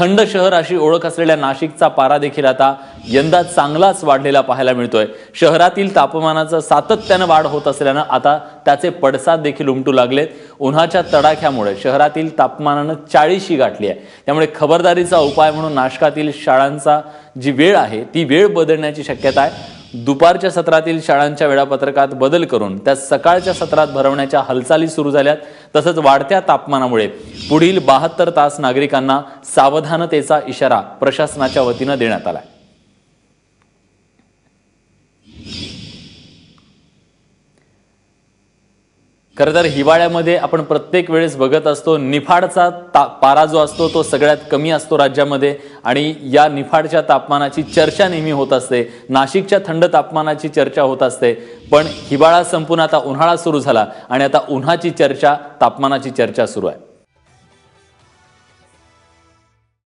थंड शहर अशी ओळख असलेल्या नाशिकचा पारा देखील आता यंदा चांगलाच वाढलेला पाहायला मिळतोय. शहरातील तापमानाचं सातत्यानं वाढ होत असल्यानं आता त्याचे पडसाद देखील उमटू लागलेत. उन्हाच्या तडाख्यामुळे शहरातील तापमानानं चाळीशी गाठली आहे. त्यामुळे खबरदारीचा उपाय म्हणून नाशकातील शाळांचा जी वेळ आहे ती वेळ बदलण्याची शक्यता आहे. दुपारच्या सत्रातील शाळांच्या वेळापत्रकात बदल करून त्या सकाळच्या सत्रात भरवण्याच्या हालचाली सुरू झाल्यात. तसंच वाढत्या तापमानामुळे पुढील बहात्तर तास नागरिकांना सावधानतेचा इशारा प्रशासनाच्या वतीनं देण्यात आला खरं तर हिवाळ्यामध्ये आपण प्रत्येक वेळेस बघत असतो निफाडचा ता पारा जो असतो तो सगळ्यात कमी असतो राज्यामध्ये आणि या निफाडच्या तापमानाची चर्चा नेहमी होत असते. नाशिकच्या थंड तापमानाची चर्चा होत असते. पण हिवाळा संपून आता उन्हाळा सुरू झाला आणि आता उन्हाची चर्चा तापमानाची चर्चा सुरू आहे.